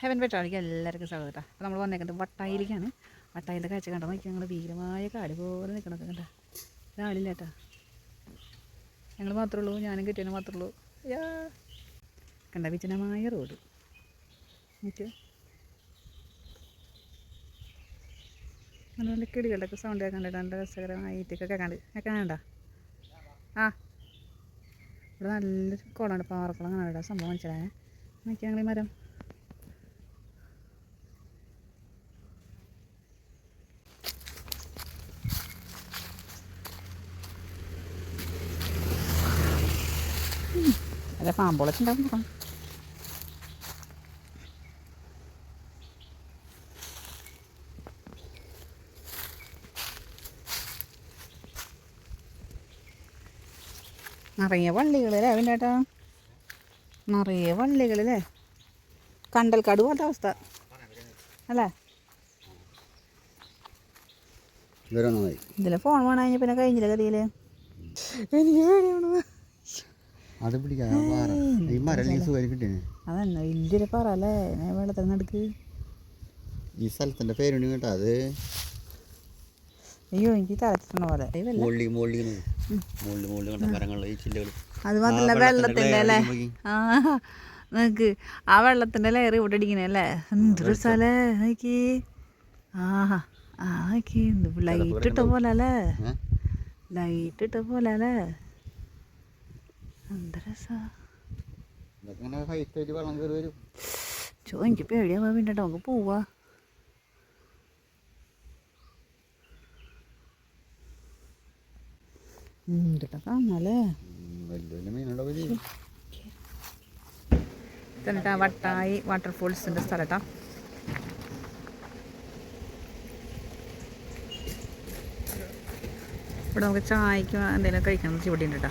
Heaven പെട്ടാളിക്ക് എല്ലാവർക്കും സ്വാഗതം കേട്ടോ. അപ്പോൾ നമ്മൾ വന്നേക്കുന്നത് വട്ടായിരിക്കാണ്. വട്ടായിന്റെ കാഴ്ച കണ്ടോ നോക്കി ഞങ്ങൾ ഭീകരമായ കാട് പോലെ നിൽക്കണത് കണ്ടോ? ഒരാളില്ല കേട്ടോ. ഞങ്ങൾ മാത്രമേ ഉള്ളൂ. ഞാനും കിട്ടിയതിന് മാത്രമേ ഉള്ളൂ. യാ. കണ്ട വിജനമായ റോഡ്. നല്ല നല്ല കിളികളുടെയൊക്കെ സൗണ്ട് കേൾക്കണ്ട? നല്ല രസകരമായിട്ടൊക്കെ കേൾക്കാണ്ട്? കേൾക്കാനുണ്ടോ ആ. ഇവിടെ നല്ലൊരു കുളമാണ് പാറക്കുളം കാണാൻ സംഭവം മനസ്സിലായ. നോക്കി ഞങ്ങൾ ഈ മരം അല്ല പാമ്പോളൊക്കെ നിറയെ വള്ളികളല്ലേ അവന്റെ ഏട്ടാ നിറയെ വള്ളികളല്ലേ കണ്ടൽക്കാട് പോലത്തെ അവസ്ഥ. അല്ലേ? ഇതിലെ ഫോൺ വേണം കഴിഞ്ഞ പിന്നെ കഴിഞ്ഞില്ല ഗതിയിൽ എനിക്ക് പേടിയാണ് അത് പിടിക്കാം അതന്നെ വലിയൊരു പറ അല്ലേ? വെള്ളത്തിൽ നടക്ക്. ഈ സ്ഥലത്തിന്റെ പേരുണ്ട് കേട്ടോ അത് അയ്യോ എനിക്ക് തലച്ചിട്ടുള്ള പോലെ കണ്ട മരങ്ങൾ ഈ ചില്ലകൾ അത് വെള്ളത്തിന്റെ അല്ലേ? ആ നോക്ക് ആ വെള്ളത്തിന്റെ ലെയർ ഇവിടെ അടിക്കണേ അല്ലേ? എന്തൊരു സ്ഥലേ? നോക്കി. ആഹാ ആ നോക്കി. ലൈറ്റ് ഇട്ട പോലെ അല്ലേ? ലൈറ്റ് ഇട്ട പോലെ അല്ലേ? എന്ത് രസാ. ചോ എനിക്ക് വേണ്ടിട്ട് നമുക്ക് പോവാ. എന്തിട്ടാ കാണാല്ലേ. എന്നിട്ട് വട്ടായി വാട്ടർഫോൾസിന്റെ സ്ഥലട്ടാ ഇവിടെ നമുക്ക് ചായക്ക് എന്തെങ്കിലും കഴിക്കണം ചുവടി ഇവിടെ ഉണ്ട് കേട്ടോ.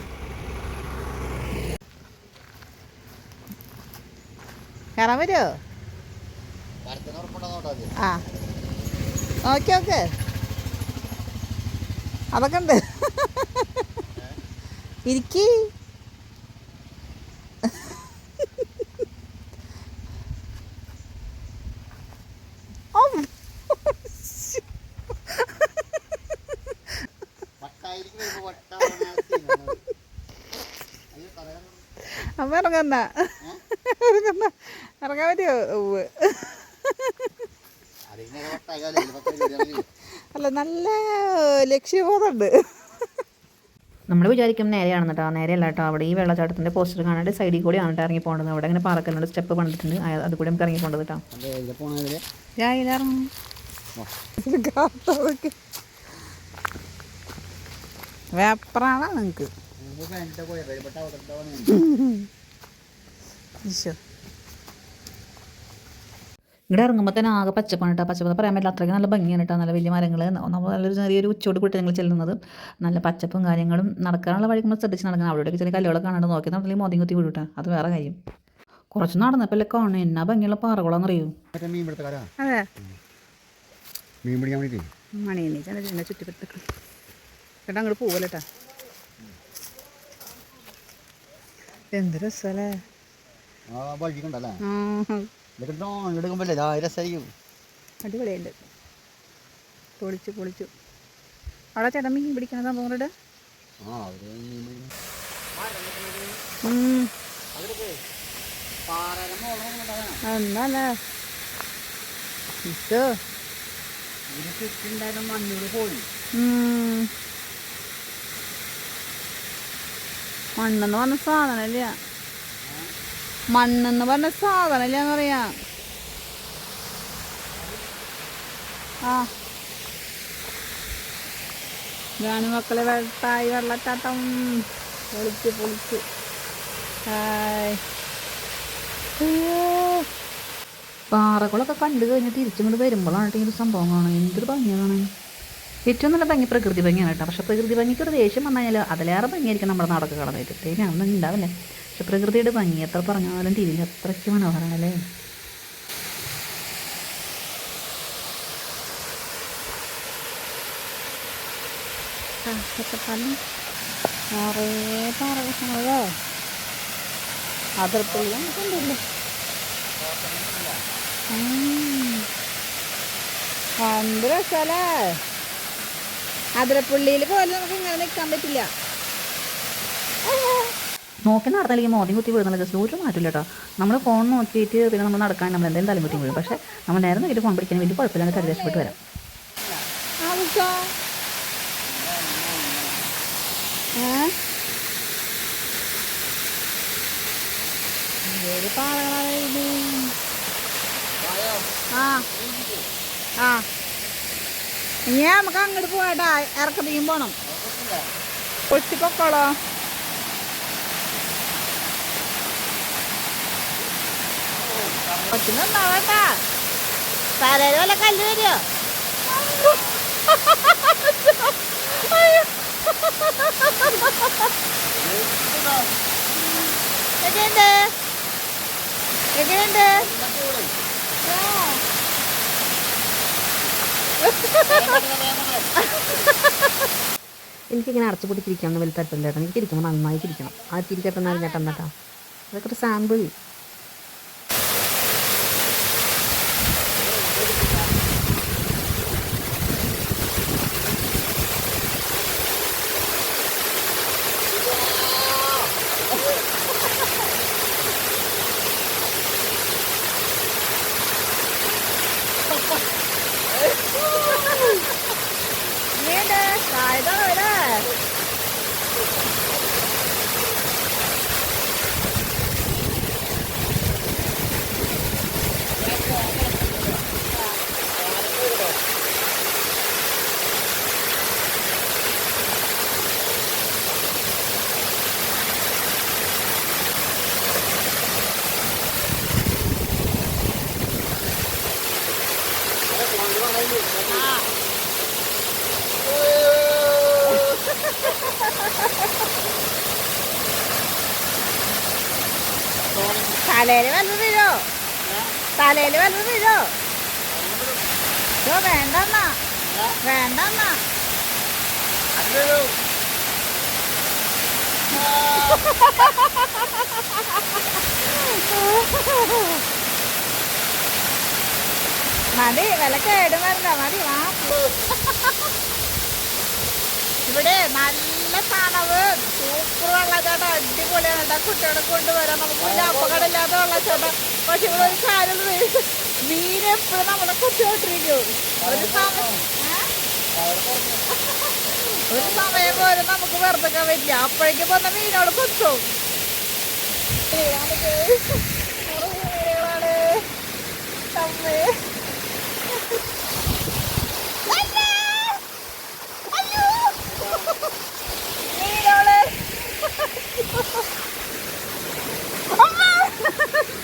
കയറാൻ വരുമോ. ആ. ഓക്കെ ഓക്കെ അതൊക്കെ ഉണ്ട്. ഇരിക്കി. അമ്മ ഇറങ്ങുന്ന. ഇറങ്ങുന്ന. ഇറങ്ങാൻ പറ്റിയോ ഉവ്. അല്ല നല്ല ലക്ഷ്യബോധമുണ്ട്. നമ്മൾ വിചാരിക്കും നേരെയാണ് കേട്ടോ നേരെയല്ല കേട്ടോ അവിടെ ഈ വെള്ളച്ചാട്ടത്തിന്റെ പോസ്റ്റർ കാണാണ്ട് സൈഡിൽ കൂടി കേട്ടോ ഇറങ്ങി പോകേണ്ടത് അവിടെ ഇങ്ങനെ പാറക്കല്ലുണ്ട് സ്റ്റെപ്പ് പണിട്ടുണ്ട് അയ- അത് കൂടി നമുക്ക് ഇറങ്ങി പോകേണ്ടത് കേട്ടോ വേപ്പറാണോ നിങ്ങൾക്ക്. ഈശോ. ഇവിടെ ഇറങ്ങുമ്പോൾ തന്നെ ആകെ പച്ചപ്പാണ് കേട്ടോ പച്ചപ്പ് പറയാൻ പറ്റില്ല. അത്രയ്ക്ക് നല്ല ഭംഗിയാണ് കേട്ടോ നല്ല വലിയ മരങ്ങൾ നമ്മൾ നല്ലൊരു ചെറിയൊരു ഉച്ചോട് കൂട്ടി ഞങ്ങൾ ചെല്ലുന്നത്. നല്ല പച്ചപ്പും കാര്യങ്ങളും നടക്കാനുള്ള വഴി നമ്മൾ ശ്രദ്ധിച്ച് നടക്കണം. അവിടെയൊക്കെ ചെറിയ കല്ലുകളൊക്കെ കാണാണ്ട് നോക്കി നടന്നില്ലെങ്കിൽ മോദി കുത്തി വിടൂട്ടാ അത് വേറെ കാര്യം. കുറച്ച് നടന്നപ്പോൾ കാണും എന്നാ ഭംഗിയുള്ള പാറകളാണെന്നറിയൂ മീൻ പിടിക്കാൻ ചുറ്റിപ്പറ്റൊക്കെ ചേട്ടാ അങ്ങോട്ട് പോവല്ലേട്ടാ എന്ത് രസല്ലേ? ആ ഡ്രോൺ എടുക്കുമ്പോഴേ രസമായിരിക്കും അടിപൊളിയുണ്ട്. പൊളിച്ചു പൊളിച്ചു. അവിടെ ചേട്ടൻ മീൻ പിടിക്കുന്ന സംഭവങ്ങളുടെ ആ അവർ മീൻ പിടിക്കും എന്നല്ലേ ഇട്ടോ മണ്ണൂർ പോയി ഉം. മണ്ണെന്ന് പറഞ്ഞ സാധനമില്ല മണ്ണെന്ന് പറഞ്ഞ സാധനം എന്ന് പറയാ. ആ. ഇതാണ് മക്കളെ വെട്ടായി വെള്ളച്ചാട്ടം. പൊളിച്ച് പൊളിച്ച്. പാറകളൊക്കെ കണ്ടു കഴിഞ്ഞാൽ തിരിച്ചിങ്ങോട്ട് വരുമ്പോഴാണ് ഈ ഒരു സംഭവം കാണാൻ എന്തൊരു ഭംഗിയാണ് ഏറ്റവും നല്ല ഭംഗി പ്രകൃതി ഭംഗിയാണ് കേട്ടോ. പക്ഷേ പ്രകൃതി ഭംഗിക്ക് ഒരു ദേഷ്യം വന്നു കഴിഞ്ഞാൽ അതിലേറെ ഭംഗിയായിരിക്കും നമ്മുടെ നാടൊക്കെ കാണാനായിട്ട് അന്നും ഉണ്ടാവില്ലേ. പക്ഷെ പ്രകൃതിയുടെ ഭംഗി എത്ര പറഞ്ഞാലും തിരിഞ്ഞ് അത്രയ്ക്ക് മനോഹരമാണല്ലേ ഉണ്ടല്ലോ എന്ത് രസല്ലേ അതിരപ്പുള്ളിയിൽ പോലെ നമുക്ക് ഇങ്ങനെ നിൽക്കാൻ പറ്റില്ല. നോക്കി നടന്നില്ലെങ്കിൽ മോദി കുത്തി വീഴുന്നില്ല ജസ്റ്റ് ഒരു മാറ്റില്ല കേട്ടോ. നമ്മൾ ഫോൺ നോക്കിയിട്ട് പിന്നെ നമ്മൾ നടക്കാൻ നമ്മൾ എന്തെങ്കിലും തലമുറ്റി വീഴും. പക്ഷേ നമ്മൾ നേരെ നോക്കിയിട്ട് ഫോൺ പിടിക്കാൻ വലിയ കുഴപ്പമില്ലാണ്ട് കരുതി രക്ഷപ്പെട്ട് വരാം. ആ ആ. ഇനി നമുക്ക് അങ്ങോട്ട് പോകട്ടാ ഇറക്കത്തേക്കും പോണം. പൊട്ടിപ്പൊക്കോളോ. കൊച്ചിനൊന്നാവട്ടാ തലയിൽ വല്ല കല്ല് വരുമോ എങ്ങനെയുണ്ട്? എങ്ങനെയുണ്ട്? എനിക്കിങ്ങനെ അടച്ചു പൊട്ടിച്ചിരിക്കണം വലിയ താല്പര്യമില്ല കേട്ടോ എനിക്ക് ഇരിക്കുമ്പോൾ നന്നായി ആ തിരിക്കട്ടെ എന്നാൽ ചേട്ടൻ അതൊക്കെ ഒരു സാമ്പിൾ തലയിൽ വല്ലതും തരോ തലയിൽ വല്ലതും തരോ വേണ്ടെന്നാ. വേണ്ടെന്നാ. മതി വില കേടുവരണ്ട മതി വാ. ഇവിടെ നല്ല തണവ് സൂപ്പർ വെള്ളച്ചാട്ടം അടിപൊളിയാണ് കേട്ടോ. കുട്ടികളെ കൊണ്ടുവരാൻ നമുക്ക് വലിയ അപകടമില്ലാത്ത വെള്ളച്ചാട്ടം. പക്ഷെ ഇവിടെ ഒരു കാര്യം മീൻ എപ്പോഴും നമ്മളെ കുത്തിയോട്ടിരിക്കും ഒരു സമയം? ഒരു സമയം പോലും നമുക്ക് വെറുതെക്കാൻ പറ്റില്ല. അപ്പോഴേക്കും വന്ന മീനോട് കൊത്തും. മീനുകളാണ്. അമ്മേ.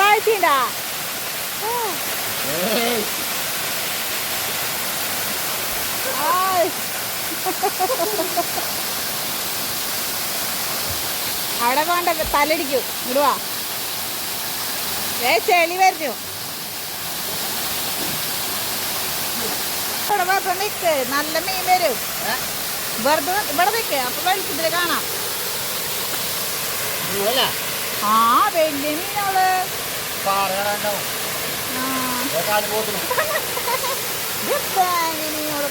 താഴ്ചയുണ്ടാ അവിടെ പോണ്ട തലടിക്കും ഇടുവാ ചെളി വരുന്നു. ഇവിടെ വെറുതെ നിൽക്ക് നല്ല മീൻ വരും. വെറുതെ ഇവിടെ നിൽക്ക് അപ്പൊ വെളിച്ചത്തിൽ കാണാം. ആ വലിയ മീനുകൾ ആ.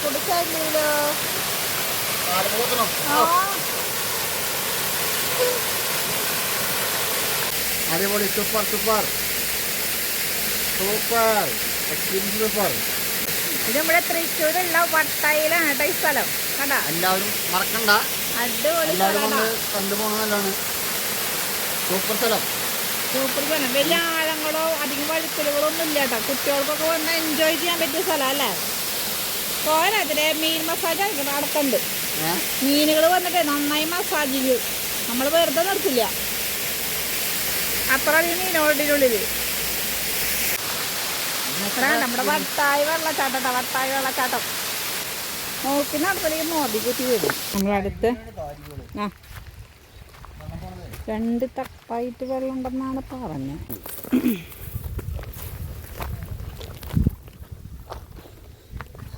കൊടുക്കല്ലോ അടിപൊളി. Super super. സൂപ്പർ. സൂപ്പർ. ഇത് നമ്മുടെ തൃശ്ശൂരുള്ള വട്ടയിലാണ് കേട്ടോ ഈ സ്ഥലം. കണ്ട? എല്ലാവരും മറക്കണ്ട. അടിപൊളി കണ്ടു സൂപ്പർ സ്ഥലം. സൂപ്പർ സ്ഥലം. വലിയ ആഴങ്ങളോ അധികം വഴുക്കലുകളോ ഒന്നും ഇല്ല കേട്ടോ. കുട്ടികൾക്കൊക്കെ വന്ന് എൻജോയ് ചെയ്യാൻ പറ്റിയ സ്ഥലം അല്ലേ? പോരാത്തിലെ മീൻ മസാജ് ആയിരിക്കണം. അടുത്തുണ്ട് ഏഹ് മീനുകൾ വന്നിട്ട് നന്നായി മസാജ് ചെയ്യും. നമ്മൾ വെറുതെ നിർത്തില്ല. അത്ര മീനോടിനുള്ളിൽ നമ്മുടെ വട്ടായി വെള്ളച്ചാട്ടം ട്ടോ, വട്ടായി വെള്ളച്ചാട്ടം. നോക്കി നടത്തിലേക്ക് മോദി കുത്തി വരും നമ്മളടുത്ത് ആ. രണ്ട് തപ്പായിട്ട് വെള്ളം ഉണ്ടെന്നാണ് പറഞ്ഞത്.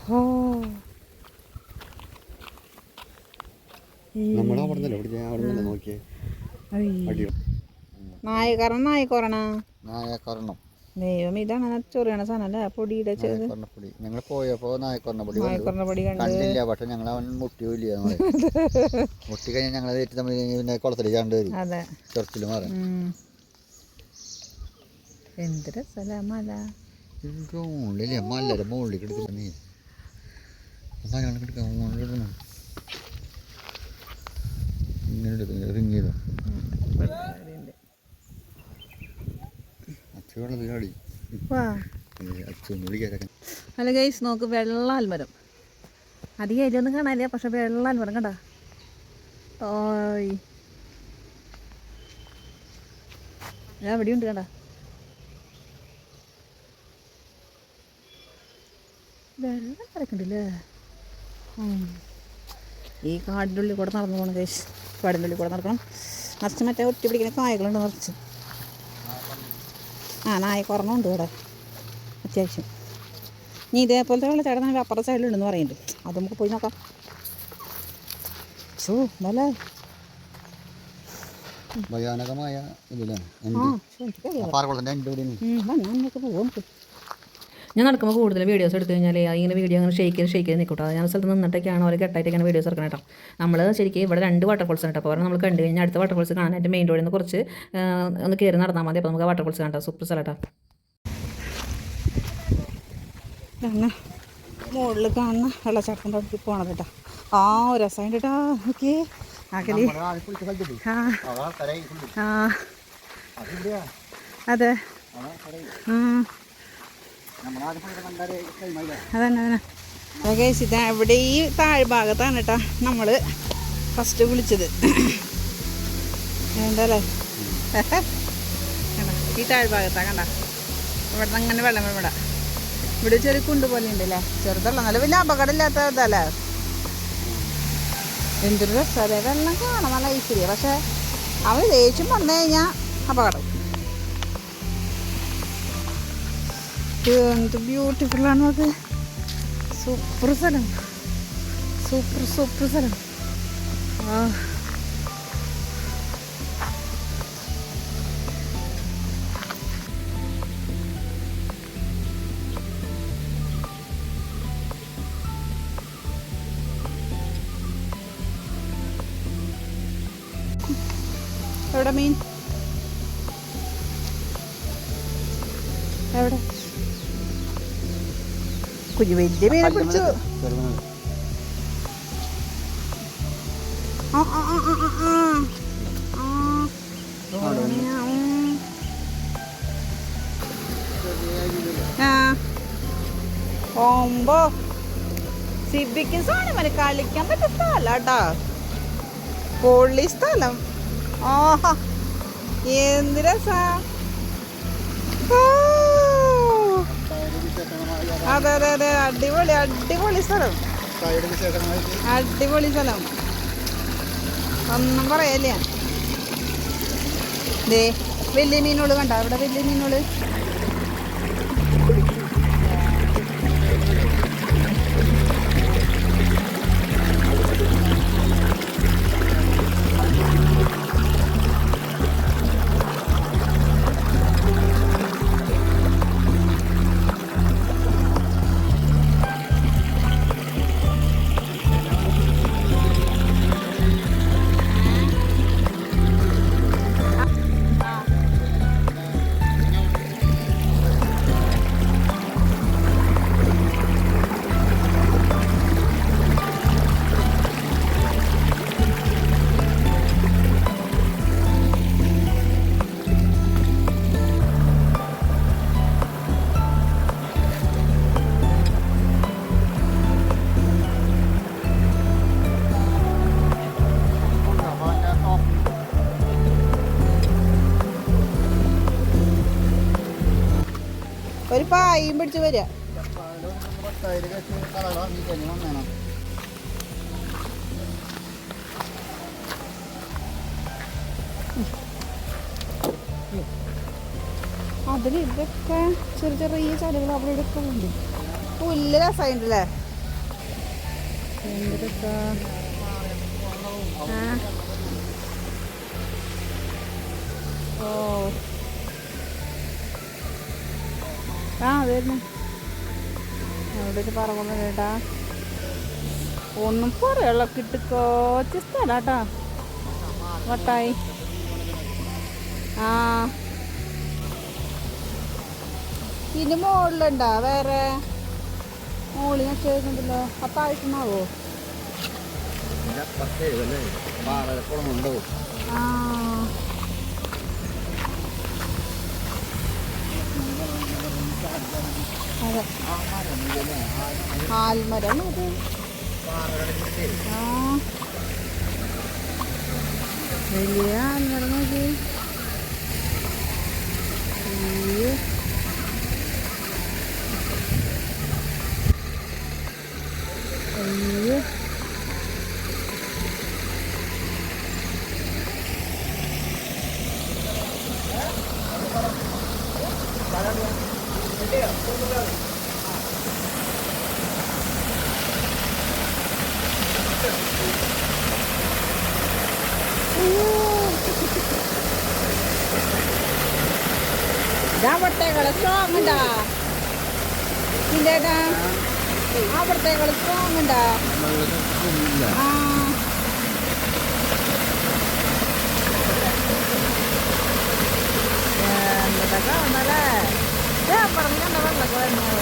ഓ നായകരണം? അവിടെ നിന്നല്ലേ ദൈവം ഇതാണ് ചൊറിയണ സാധനം അല്ലേ പൊടിയുടെ ചെറുത് നായക്കൊരെണ്ണപ്പൊടി ഞങ്ങൾ പോയപ്പോ നായക്കൊറണപ്പൊടി നായക്കൊറണപ്പൊടി കണ്ടു. നായക്കൊറണ പൊടി കണ്ട്. കണ്ടില്ല പക്ഷെ ഞങ്ങൾ അവൻ മുട്ടിയില്ല മുട്ടി കഴിഞ്ഞാൽ ഞങ്ങളെ ഏറ്റവും തമ്മിൽ പിന്നെ കുളത്തിൽ ചാണ്ട് വരും. അതെ. ചൊറച്ചിൽ മാറി. എന്ത് രസമല്ല മല. മുകളിലേ മല്ലര മുകളിലേക്ക് എടുത്തില്ല നീ മലയാളം എടുക്കാം മുകളിൽ എടുക്കണം ഇങ്ങനെ എടുക്കും റിങ് ചെയ്തോ അച്ഛൻ വെള്ളത്തിൽ ചാടി വാ അച്ഛൻ വിളിക്കാൻ അല്ല ഗൈസ് നോക്ക് വെള്ള മരം അധികം അതിലൊന്നും കാണാനില്ല പക്ഷെ വെള്ള മരം കണ്ട. ഓയ്. ഞാൻ ഉണ്ട് കണ്ട. വെള്ളം കിടക്കണ്ടല്ലേ ഈ കാടിന്റെ ഉള്ളിൽ കൂടെ നടന്നു പോകണം ഗൈസ് കാടിന്റെ ഉള്ളിൽ കൂടെ നടക്കണം. നിറച്ച് മറ്റേ ഒറ്റ പിടിക്കുന്ന കായകളുണ്ട് നിറച്ച് ആ നായക്കുറങ്ങുണ്ട് ഇവിടെ. അത്യാവശ്യം. ഇനി ഇതേപോലത്തെ വെള്ളച്ചാട്ടം തന്നെ അപ്പുറത്തെ സൈഡിലുണ്ടെന്ന് പറയുന്നുണ്ട്. അത് നമുക്ക് പോയി നോക്കാം. ഷൂ നല്ല ഭയാനകമായ ഇതിലാണ്. പാറക്കുളത്തിന്റെ പോവാം നമുക്ക്. ഞാൻ നടക്കുമ്പോൾ കൂടുതൽ വീഡിയോസ് എടുത്തു കഴിഞ്ഞാൽ ഇങ്ങനെ വീഡിയോ അങ്ങനെ ഷെയ്ക്ക് ചെയ്ത് ഷെയ്ക്ക് ചെയ്ത് നിൽക്കട്ടോ ഞാൻ സ്ഥലത്ത് നിന്നിട്ടൊക്കെയാണ് അവർ കെട്ടായിട്ടൊക്കെയാണ് വീഡിയോസ് ഇറക്കണം കേട്ടോ നമ്മൾ ശരിക്കും ഇവിടെ രണ്ട് വാട്ടർഫോൾസ് കേട്ടോ അപ്പോൾ നമ്മൾ കണ്ടു കഴിഞ്ഞാൽ അടുത്ത വാട്ടർഫോൾസ് കാണാനായിട്ട് മെയിൻ റോഡിൽ നിന്ന് കുറച്ച് ഒന്ന് കയറി നടന്നാൽ മതി. അപ്പോൾ നമുക്ക് വാട്ടർഫോൾസ് കേട്ടോ സൂപ്പർ സ്ഥലം കേട്ടോ മുകളിൽ കാണുന്ന വെള്ളച്ചാട്ടം അടുത്ത് പോണത് കേട്ടോ ആ രസമുണ്ട് കേട്ടോ നോക്കിയേ. ആക്കലി. ആ. ആ. അതെ. ഉം. അതന്നെ അതന്നെ. അതൊക്കെ ഇതാ ഇവിടെ ഈ താഴ്ഭാഗത്താണ് കേട്ടോ നമ്മൾ ഫസ്റ്റ് വിളിച്ചത്. എന്താല്ലേ ഈ താഴ്ഭാഗത്താ കണ്ട? ഇവിടെ നിന്ന് അങ്ങനെ വെള്ളം ഇവിടെ. ഇവിടെ ചെറിയ കുണ്ട് പോലെ ഉണ്ടല്ലേ? ചെറുതുള്ള നല്ല വലിയ അപകടമില്ലാത്ത ഇതല്ലേ? എന്തൊരു രസമല്ലേ വെള്ളം കാണാൻ നല്ല ഐശ്വര്യ പക്ഷെ അവൻ ദേഷ്യം വന്നു കഴിഞ്ഞാൽ അപകടം. എന്ത് ബ്യൂട്ടിഫുൾ ആണ് അത്? സൂപ്പർ സ്ഥലം. സൂപ്പർ സൂപ്പർ സ്ഥലം. ആ. എവിടെ മീൻ? എവിടെ? കുഞ്ഞു വലിയ മീനെ പിടിച്ചു ഓമ്പോ. സിബിക്ക് സാധനം കളിക്കാൻ പറ്റുന്ന സ്ഥലം കേട്ടാ പൊള്ളി സ്ഥലം. ആഹാ. എന്ത് രസാ. ഓ. അതെ അതെ അതെ. അടിപൊളി അടിപൊളി സ്ഥലം. അടിപൊളി സ്ഥലം. ഒന്നും പറയല്ലേ? ദേ വലിയ മീനുകൾ കണ്ട? അവിടെ വലിയ മീനുകൾ പായും പിടിച്ച് വരിക അതിൽ ഇതൊക്കെ ചെറിയ ചെറിയ ചാലുകൾ അവിടെ എടുക്കുന്നുണ്ട് പുല്ല് രസമുണ്ടല്ലേ എന്ത് രസാ. ആ. ഓ ആ വരുന്നു. അവിടെ ഒരു പറവൊന്നും കേട്ടാ. ഒന്നും പറയുള്ള കിട്ടുക്കോച്ച സ്ഥലാട്ടാ വട്ടായി. ആ. ഇനി മുകളിലുണ്ടാ വേറെ? മുകളിൽ വെച്ചേക്കുന്നുണ്ടല്ലോ അത്താഴ്ചമാവോ ഉണ്ടാവും ആ. അതെ ആൽമരം അത്. ആ. വലിയ ആൽമരം അവിടത്തേക്കൾ സ്ട്രോങ് ഉണ്ടാ ആ. എന്തൊക്കെ വന്നല്ലേ പറഞ്ഞ വെള്ളമൊക്കെ വരുന്നത്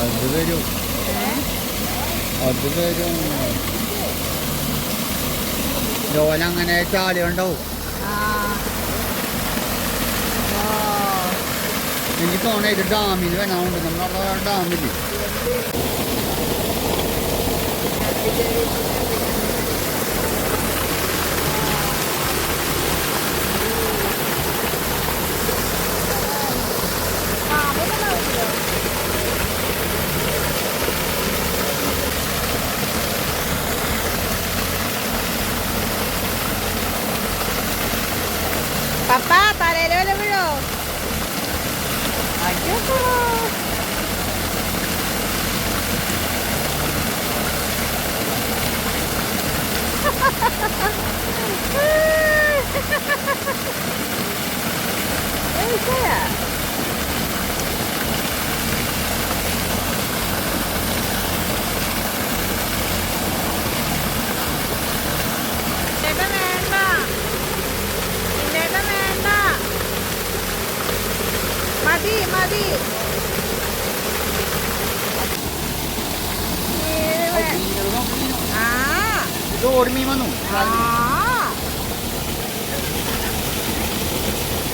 അത് വരും. ഏഹ് അത് വരും. ലോല അങ്ങനെ ചാടി ഉണ്ടാവും എനിക്ക് ഇത് ഡാമിൽ വേണം? നമ്മളവിടെ ഡാമിൽ. Thank you.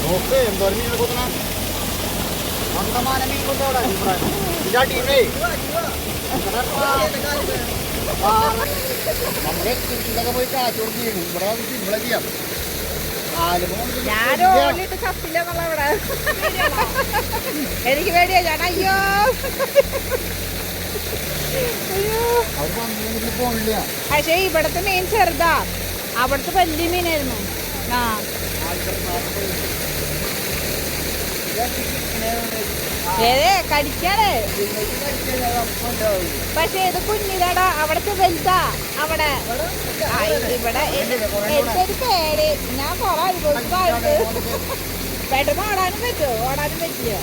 നോക്ക് എന്തോരം കൊത്തണ മന്ദമാന മീൻ കൊണ്ടോടാ ഇതാ ടീമേ നമ്മളെ ഇതൊക്കെ പോയി കാശ് കൊടുത്ത് ചെയ്യണം ഇവിടെ വന്നിട്ട് ഇവിടെ ചെയ്യാം ഞാൻ എനിക്ക് പേടിയാ ചേട്ടാ. അയ്യോ. പക്ഷേ ഇവിടുത്തെ മീൻ ചെറുതാ. അവിടുത്തെ വലിയ മീനായിരുന്നു. ആ ഏതേ കടിക്കാണ്. പക്ഷെ ഇത് കുഞ്ഞിതാടാ അവിടത്തെ വലുതാ അവിടെ. ഇവിടെ ഒരു പേര് ഞാൻ കൊറേ അനുഭവിച്ചു പെട്ടെന്ന് ഓടാനും പറ്റുമോ? ഓടാനും പറ്റിയോ?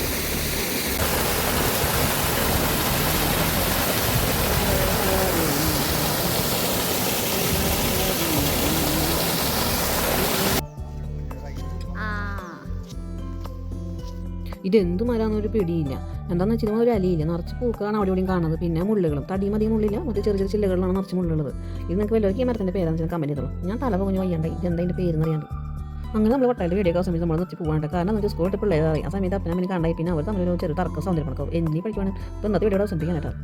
ഇതെന്ത് മരാന്നൊരു പിടിയില്ല. എന്താണെന്ന് വെച്ചാൽ ഒരു അലിയില്ല. നിറച്ച് പൂക്കളാണ് അവിടെ ഇവിടെയും കാണുന്നത്. പിന്നെ മുള്ളുകളും. തടിയും അധികം മുള്ളില്ല. മറ്റേ ചെറിയ ചെറിയ ചില്ലകളാണ് നിറച്ച് മുള്ളുള്ളത്. ഇത് നിങ്ങൾക്ക് വലിയ ഈ മരത്തിന്റെ പേരാണെന്ന് വെച്ചാൽ കമ്പനി തന്നെ ഞാൻ തല പോകുന്ന വയ്യണ്ട ഇതെന്താ ഇതിന്റെ പേരെന്നറിയാണ്ട് അങ്ങനെ നമ്മൾ വട്ടയിൽ വീഡിയോ ഒക്കെ സമയത്ത് നമ്മൾ നിർത്തി പോകാണ്ട് കാരണം നമുക്ക് സ്കൂളിൽ പിള്ളേർ അറിയാം ആ സമയത്ത് അപ്പം എനിക്ക് കണ്ടായി. പിന്നെ അവർ തമ്മിൽ ചെറിയ തർക്ക സൗന്ദര്യം കണക്കാവും എന്നി പഠിക്കുവാണ്. ഇപ്പം ഇന്നത്തെ വീഡിയോ അവസാനിപ്പിക്കാനായിട്ടാണ്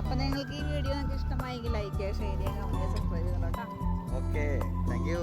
അപ്പം നിങ്ങൾക്ക് ഈ വീഡിയോ നിങ്ങൾക്ക് ഇഷ്ടമായെങ്കിൽ ലൈക്ക് ചെയ്യുക ഷെയർ ചെയ്യുക ഓക്കെ താങ്ക് യു